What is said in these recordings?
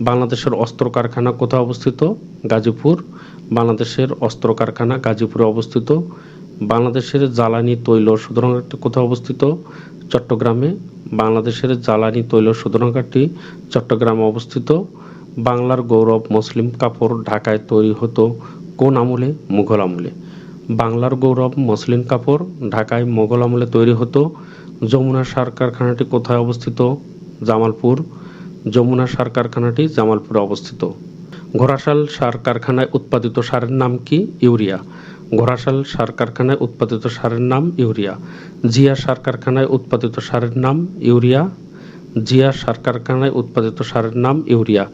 বাংলাদেশের অস্ত্র কারখানা কোথায় অবস্থিত? গাজীপুর। বাংলাদেশের অস্ত্র কারখানা গাজীপুরে অবস্থিত। বাংলাদেশের জ্বালানি তৈল শোধনাগারটি কোথায় অবস্থিত? চট্টগ্রামে। বাংলাদেশের জ্বালানি তৈল শোধনাগারটি চট্টগ্রামে অবস্থিত। বাংলার গৌরব মুসলিম কাপড় ঢাকায় তৈরি হতো কোন আমলে? মুঘল আমলে। বাংলার গৌরব মসলিন কাপড় ঢাকায় মোগল আমলে তৈরি হতো। যমুনা সার কারখানাটি কোথায় অবস্থিত? জামালপুর। যমুনা সার কারখানাটি জামালপুরে অবস্থিত। ঘোড়াশাল সার কারখানায় উৎপাদিত সারের নাম কি? ইউরিয়া। ঘোড়াশাল সার কারখানায় উৎপাদিত সারের নাম ইউরিয়া। জিয়া সার কারখানায় উৎপাদিত সারের নাম ইউরিয়া। জিয়া সার কারখানায় উৎপাদিত সারের নাম ইউরিয়া।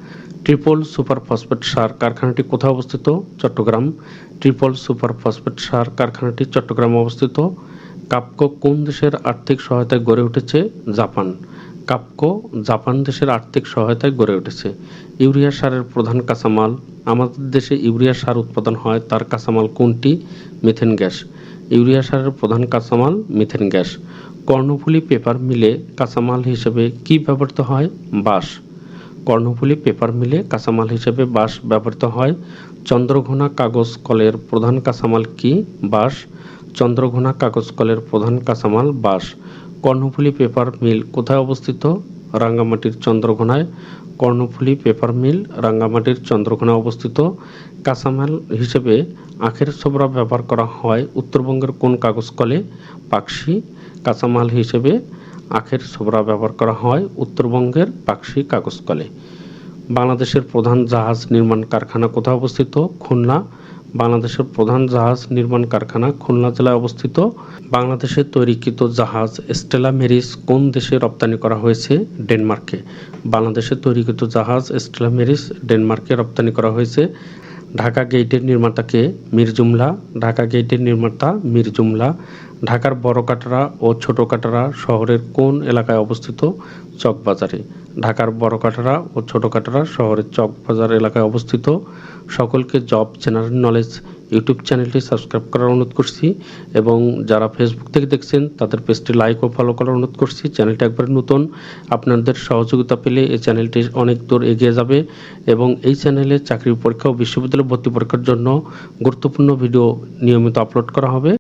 ট্রিপল সুপার ফসফেট সার কারখানাটি কোথায় অবস্থিত? চট্টগ্রাম। ট্রিপল সুপার ফসফেট সার কারখানাটি চট্টগ্রামে অবস্থিত। কাপকো কোন দেশের আর্থিক সহায়তায় গড়ে উঠেছে? জাপান। কাপকো জাপান দেশের আর্থিক সহায়তায় গড়ে উঠেছে। ইউরিয়া সারের প্রধান কাঁচামাল, আমাদের দেশে ইউরিয়া সার উৎপাদন হয়, তার কাঁচামাল কোনটি? Methane gas. ইউরিয়া সারের প্রধান কাঁচামাল মিথেন গ্যাস। কর্ণফুলী পেপার মিলে কাঁচামাল হিসেবে কি ব্যবহৃত হয়? বাঁশ। কর্ণফুলী পেপার মিলে কাঁচামাল হিসেবে বাঁশ ব্যবহৃত হয়। চন্দ্রঘোনা কাগজ কলের প্রধান কাঁচামাল কি? বাঁশ। চন্দ্রঘোনা কাগজ কলের প্রধান কাঁচামাল বাঁশ। কর্ণফুলী পেপার মিল কোথায় অবস্থিত? রাঙ্গামাটির চন্দ্রঘোনায়। কর্ণফুলী পেপার মিল রাঙ্গামাটির চন্দ্রঘোনায় অবস্থিত। কাঁচামাল হিসেবে আখের ছোবড়া ব্যবহার করা হয় উত্তরবঙ্গের কোন কাগজ কলে পাকশি। কাঁচামাল হিসেবে আখের ছোবড়া ব্যবহার করা হয় উত্তরবঙ্গের পাকশি কাগজ কলে বাংলাদেশের প্রধান জাহাজ নির্মাণ কারখানা কোথায় অবস্থিত? খুলনা। বাংলাদেশের প্রধান জাহাজ নির্মাণ কারখানা খুলনা জেলায় অবস্থিত। বাংলাদেশে তৈরিকৃত জাহাজ স্টেলা মেরিস কোন দেশে রপ্তানি করা হয়েছে? ডেনমার্কে। বাংলাদেশে তৈরিকৃত জাহাজ স্টেলা মেরিস ডেনমার্কে রপ্তানি করা হয়েছে। ঢাকা গেটের নির্মাতাকে মিরজুমলা ঢাকা গেটের নির্মাতা মিরজুমলা ঢাকার বড় কাটরা ও ছোট কাটরা শহরের কোন এলাকায় অবস্থিত? চকবাজারে। ঢাকার বড় কাটরা ও ছোট কাটরা শহরের চকবাজার এলাকায় অবস্থিত। সকলকে জব জেনারেল নলেজ ইউটিউব চ্যানেলটি সাবস্ক্রাইব করার অনুরোধ করছি এবং যারা ফেসবুক থেকে দেখছেন, তাদের পেজটি লাইক ও ফলো করার অনুরোধ করছি। চ্যানেলটি একবার নতুন, আপনাদের সহযোগিতা পেলে এই চ্যানেলটি অনেক দূর এগিয়ে যাবে এবং এই চ্যানেলে চাকরি পরীক্ষা ও বিশ্ববিদ্যালয় ভর্তি পরীক্ষার জন্য গুরুত্বপূর্ণ ভিডিও নিয়মিত আপলোড করা হবে।